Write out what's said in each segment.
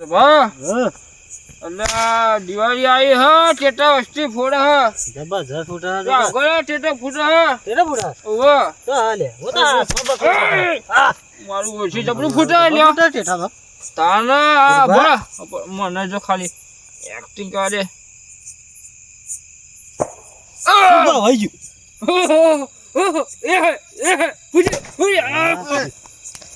હા, દિવાળી આવી હ ટેટા વસ્તી ફોડા હ જબરજસ્ત ફૂટા તો આગળ ટેટા ફૂટે હ તેરે ફૂટા ઓવે તો હાલે હું તો મારું ઓછી જબરું ફૂટે લ્યો ફૂટા ટેટામાં. તાના આ બરા મને જો ખાલી એક્ટિંગ કરે ઊભા હોય ગયું. પેલો ડોહો ઊભો થઈ ગયો રે. બોડા મારી ઉપર દિવાળી હે એ હે ગો જે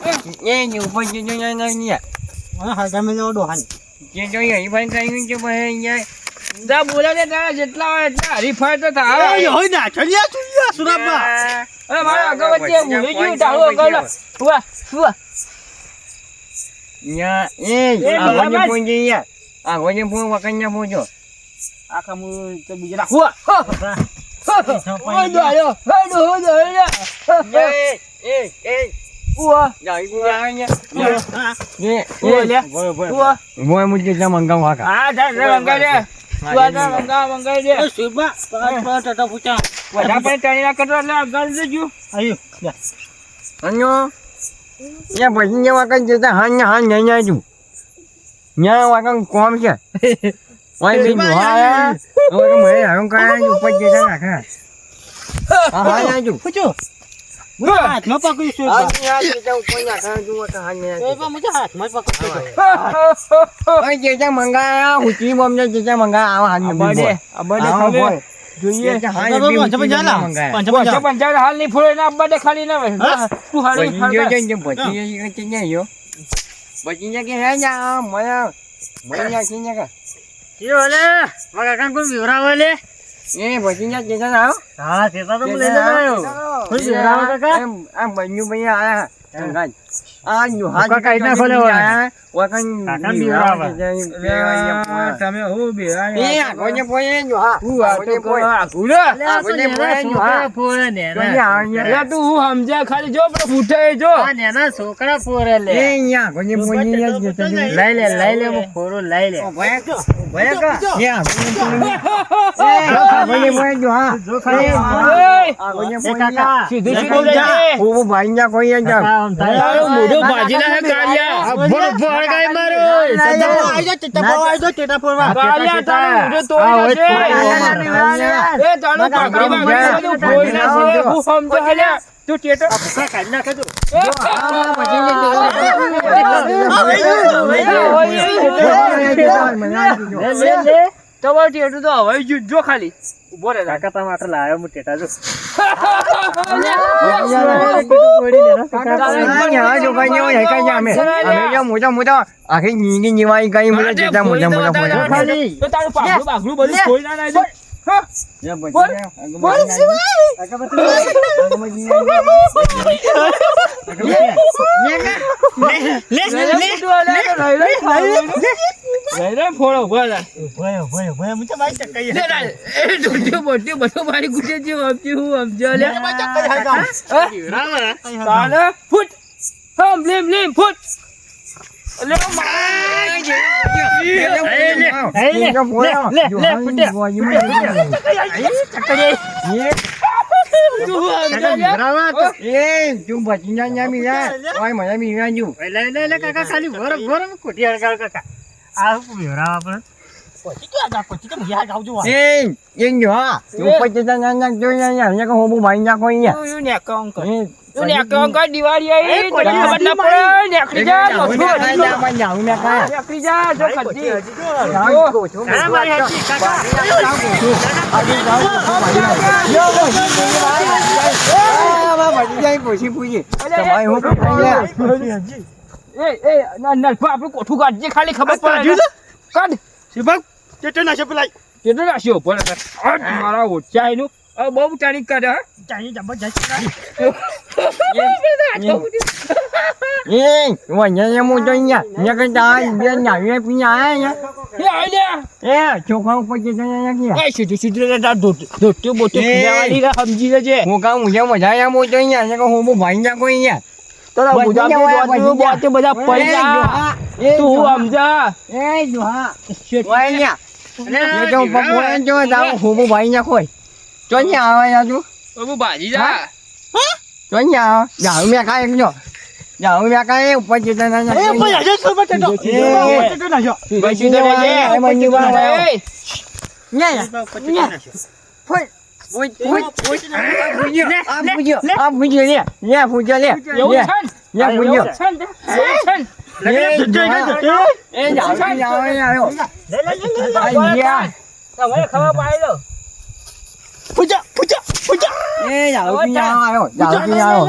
ઊભા. એ કયો અહીંયા ઓન્યા જે જાણી ન્યા ગો ફોઈ ન્યા એ મારે ફોજી વાત કરે દિવાળી આવી ખબર પડતી એ નહીં ઊભો જો ન્યા ખાઈ ન્યા તારે ખબર નહીં ઊભો જો ન્યા તારે ન્યા ઓય ઊંઘવાનું કોને કીધું એ ની ઊભો જો જો ન્યા ન્યા હા, હા, તમે જો ડોહાને. જે જો અહીં ભાઈ કઈ ભાઈ ન્યા બોલે છે તારા જેટલા હોય એટલા હરીફાઈ તો થાય એ હોય ના, ચડિયા ચુડિયા સુરાબા. અરે મારે અગરબત્તી ભૂલી ગયું તારું અગર ઉવા ઉવા ન્યા એ એ આ ગો જે બરાબર. ફોઈ ન્યા આ ગો જે ફોઈ વકન્યા ફોજો આખા બીજા ઉવા જા ઈ આ ન્યા હા. એ ઉવા લે. ભોય, ભોય. ઉવા મોય મુજે જા મંગાવ હાકા. હા જા જા મંગાઈ દે. ઉવા જા મંગા મંગાઈ દે. એ સુરબા, પાંચ પાંચ ટેટા ફૂટા. બધા પણ તણી ના કરતો એટલે અગર દેજો આયુ, લે. અન્યો યા પછી nya wakan jeta hanya hanya nya ju nya wakan kom છે? ઓય બે ju ha ઓય કે મે આવું કાય ju ઉપર jeta નાખા હા hanya ju પૂછો. હું હાથમાં પકડી સુરબા. hanya jeta ઉપર નાખા ju wakan hanya સુરબા, મુજે હાથમાં જ. ઓય jeta મંગા હુચી બોમ ને jeta મંગા આવા હાથ બડે બડે જોઈએ. મંગા હાલ. ની ફોડે ના બડે ખાલી ના તું હાલી જો પછી. કે કે હે nya મયા મયા કે કા. એ ઓલે, મારા કાકા કોઈ વિવરાવે લે. એ પછી nya jeta ના હા, ટેટા તો લઈ લેતો không hiểu đâu các em em bấy như mấy ai à? Thằng anh છોકરા ફોરે có નેના. nhà એટલે તું હું સમજ્યા ખાલી જો પણ ફૂટે જો આ નેના છોકરા ફોરે લે. લઈ લે લઈ લે હું ફોરો લઈ લે ભાઈ મોઢું ભાજીના હે કાળિયા ભણ ગાય મારો આઈ જા ટેટા ફોરવા આઈ જા ટેટા ફોરવા કાળિયા તારું મોઢું તોડી એ તારું પાઘડી બાઘડી બધું ફોડી નાખે. હું સમજો હાલ્યા. તું ટેટો કાઢી નાખે તું લે લે લે તમારું ટેટું તો હવાઈ ગયું. જો ખાલી ઊભો રે કાકા તમે આટલા લાવ્યો હું ટેટા જો આખી નીની નીવાઈ ગઈ મને જેતા મોટા મોટા મોટા ખાલી તો તારું પાઘડું બાઘડું બધું ફોડી ના નાખજો. ફોટો ફૂટ તો લઈ લે ખાવાનું. લઈ લે. ફોડો ઊભો રહે. ભયો ભયો ભયો મુજે ભાઈ ચક્કઈ લે લે. એ ડોટ્યો બોટ્યો બધું મારી ગુજે છે સમજી હું સમજો લે તાને ફૂટ હમ લીમ લીમ ફૂટ લે તું બચી ના જામી જા ઓય đi મી જાજુ લે લે લે કાકા ખાલી ભર ભર કોટી હળગાવ કાકા આ હું ભેરા આપણે કોટી તો ra કોટી તો ભિયા ગાવજો એ ઈન જો હા તું પછી તા ના ના જો ના ના કો હોબુ ભાઈ ના કોઈ યા તું ને કોણ કર એ તું ને કોણ કર દિવાળી આવી એ તને ખબર ના પડે નેકળી જા મફું જાઉં ના કા નેકળી જા જો ખજી જાઉં કો છું એ પેલા કેટલું ઉપર મારા ઓછા એનું બહુ તારીખ કરે હો. ચાલી જબરજસ્ત એ વanya mu cho nha nha cái trái bên nhà nghe phía nhà nha લે, આઈ લે. એ છોકરા ઉપર જે જાય કે એ સીધું સીધું ધોતિયું બોતિયું એ. પીડાવાળી રે, સમજી લેજે. હું કામ મુજે મજા આયા મો તો અહીંયા ને હું બો ભાઈ ના કોઈ અહીંયા. બોતિયું બધા પડી તું હું સમજા. એ જોહા. ઓય ન્યા એ તો પકોડે જો જાવ હું બો ભાઈ ના કોઈ જો ન્યા આવે તું બાબુ ભાજી જા. જો ન્યા આવે. જાવ મે ખાય જો. જાવ મે ખાય ઉપર જે ના ના એ ભાઈ આજે શું બટે તો એ. બટે જો સીધું સીધું રહેજે. એ મની વાળા. એ, ન્યા ફોય ફોય ફોય આ પૂજો આ પૂજો લે લે પૂજો લે એવું લે છે ને? લે પૂજો પૂજા પૂજા. એ જાવ આવ્યો જાવ આવ્યો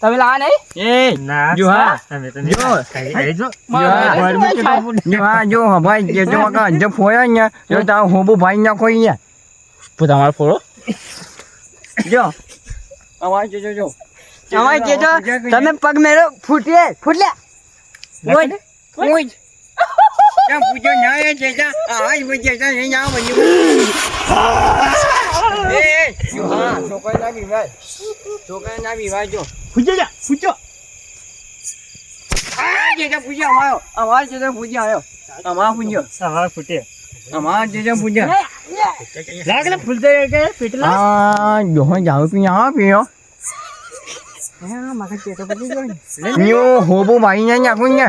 તાન. લે, લે, લે, લે, શું બટે તો પૂજો મસ્ત પૂજો પૂજો લે, આય, આય, આય, આગળ, આગળ, આગળ, આગળ, ફોડ. આગળ આગળ સવાર જેમ લાગજો. એ ભાઈ દુખી ગમી તમે લાયા નહીં તમે કેટલા? તમે લાયા નહીં? એ લાઈલા સભા એ. એ મારી જીવનમાં તાકાત નહીં તમે લાયા નહીં? ના જોહા. અમે તો જો. નહીં જો તમારો ફોડો તમે પગ મેળો ફૂટીએ ફૂટલ્યા ઓય ઓય ત્યાં પૂછો ના એ જેજા આ જ જેજા એ ના બન્યું એ જોહા છોકરા ના વિવાહ છોકરા ના વિવાહ જો પૂજો જા પૂજો આ જેજા પૂજા આવ્યો અમાર જેજા પૂજા આવ્યો અમાર પૂજો સવાર ફૂટે અમાર જેજા પૂજા લાગલે ફૂલતે કે પેટલા આ જોહો જાવ પી આ પીયો ન્યો હોબો ભાઈ ને નાખું ને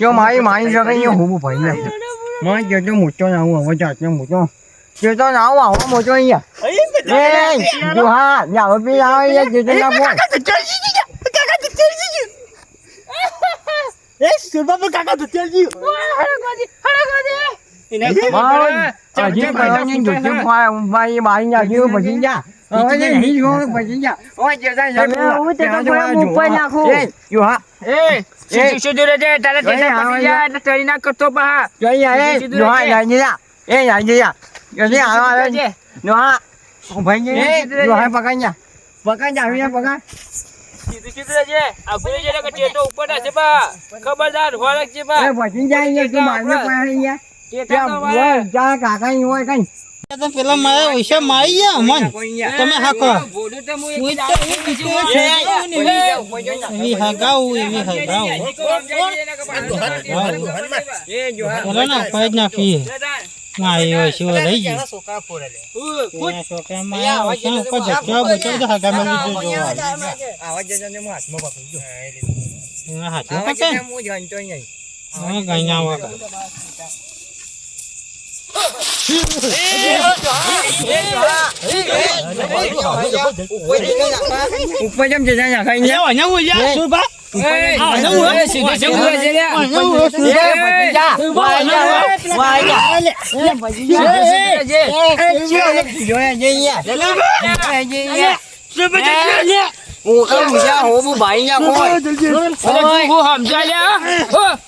જો મારી મારી શકે ને હોબો ભાઈ ને માં જે તો મોટો ના હું હવે જાતનો મોટો જે તો ના હું આવો મોટો અહીંયા એ ગુહા જાવ પી આવે એ જે તો ના બોલ એ સુરબાબુ કાકા દુત્યાજી મારો હજી કરવાની જોતે ભાઈ મારી નાખ્યું પછી જા હવે નહીં જોવું પછી જા. ઓય જે તા તમે હું તે તો ઉપર નાખું. એ જોહા એ સીધું સીધું રહેજે. તારે એ, ટેટા આવે એટલે તળી ના કરતો પા જોઈએ એ જોહા યાજીયા એ યાજીયા જલ્દી આવો આવે જોહા ભાઈ એ જોહા પકડ જા. પકડ જા આવીને પકડ. સીધું સીધું રહેજે. આ ભૂલી જઈને કે ટેટો ઉપર ના છે પા ખબરદાર હોરક છે પા એ પછી જાય તું મારને પડે અહીંયા ટેટા તો મારે. જા કાકા ની હોય કઈ. પેલા મારા પૈસા મારી ગયા મન તમે હાકો. એવી હગાવું એવી હગાવું ને ફાઈજ નાખી. ના એ હોય શું રહી ગયું ઉ, એના છોકરામાં આ હોય છે. ને ઉપર જગ્યા બચાવ તો હગા મળી જો જોવા આવા જતા ને હું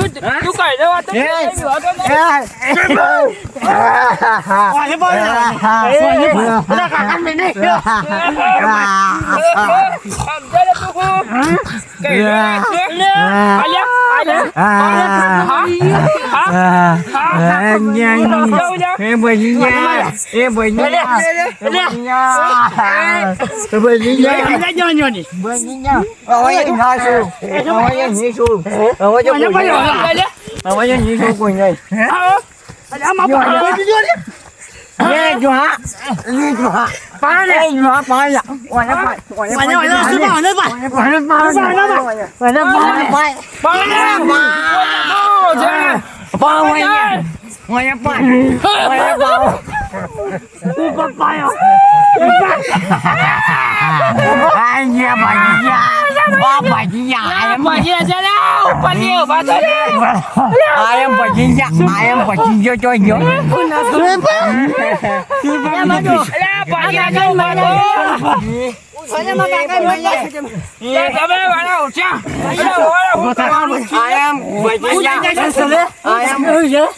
જતી નહીં છે આ પટિયા એ દે કાકા અરે ના બા હું કરે લ્યા હા? પૂછી આઈ એમ પૂછી આઈ એમ દેખી જાઉં પાવર હોતા હે એ જો આઈ એમ દેખી જાઉં પાવર પાવર હોતા હે પાવર હોતા હે આઈ એમ બેને બેને ભમાયા બેને બેને ભમાયા શું કહે છે? આ તીજો યા આઈ એમ દેખી જાઉં કે પાવર હોતા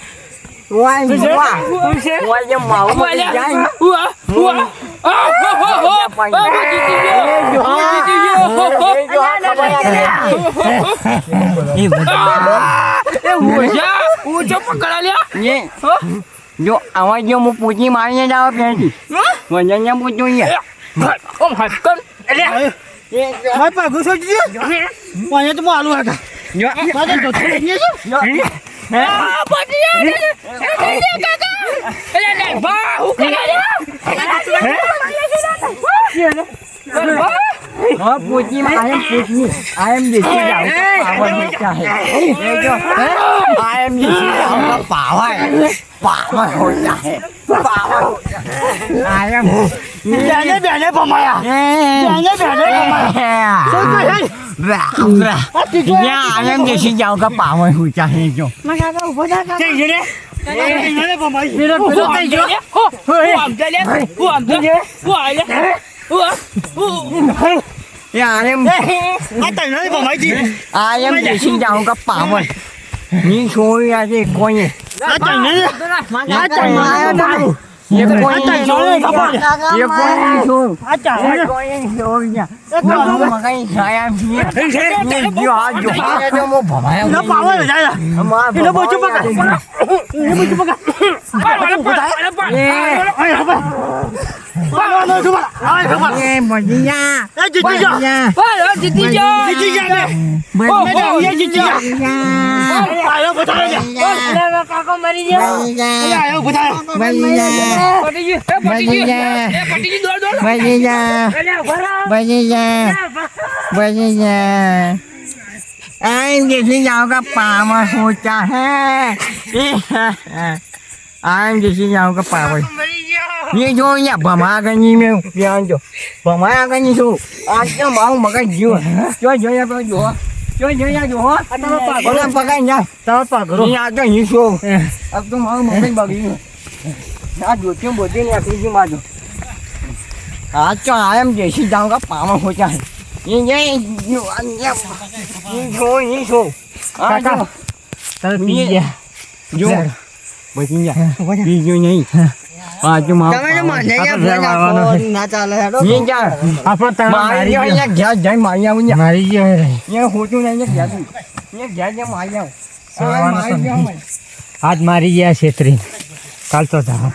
જઈ છે જો બેને ભમાઈ હું આમ જઈ લે હો મને આમ જઈ લે હું આમ જઈ હું આઈ લે હું હું યા આઈ એમ આ તને ભમાઈ દી આઈ એમ દેખી જાઉં. કે power Dane dane pamaya. Dane dane pamaya. Sao vậy? Dạ, anh em xin chào các bạn ơi, hồi chào hẹn nhau. Mà sao đâu, vô ra. Chị gì đấy? Dạ, anh em... Anh em xin chào các bạn ơi. આ કોઈ તને ખબર એ કોઈ છું આ ચાલે કોઈ છોડી જા મગાઈ છાયા ભી જો આ જો આ જો મો ભમાયા એનો પાવર જાય એનો બોચો પકડ એનો બોચો પકડ એ આય ખબર. પાવર નો ખબર આય ખબર એ મજીયા એ જીતી જા. હા જીતી જા જીતી જા ને મજીયા એ જીતી જા આયો બતાવે કાકો મરી ગયો આયો બતાવે મજીયા પટી ગયું એ પટી ગયું એ પટી nghe mày đi nha chị chị cho chị chị cho chị chị cho mày mày đâu chị chị cho mày đâu phải thay nha mày đâu có mày đi nha mày đâu phải thay mày đi nha mày đi nha mày đi nha mày đi nha mày đi nha mày đi nha em gì thì nhau gặp bà mà hồi cha ha 안주시지 않을까 봐요. 니 좋냐 범아가니 며 미안죠. 범아가니 소 아까 마음 먹어 지워. 저 저야 봐 줘. 저 저야 줘. 아따 봐. 걸라 봐가냐. 따 봐. 그러. 니 아까 니 소. 아까 마음 먹어 봐기. 나 જોતું બોધી ને આપી જી માજો આ ચો આમ દેશી જાઉં કા પામો હો જાય ઈ જે યો અન જે ઈ જો ઈ જો કાકા તારે પી ગયા જો સવારનો મારી બીજું નહીં આજ મારી ગયા છેતરી કાલ તો જા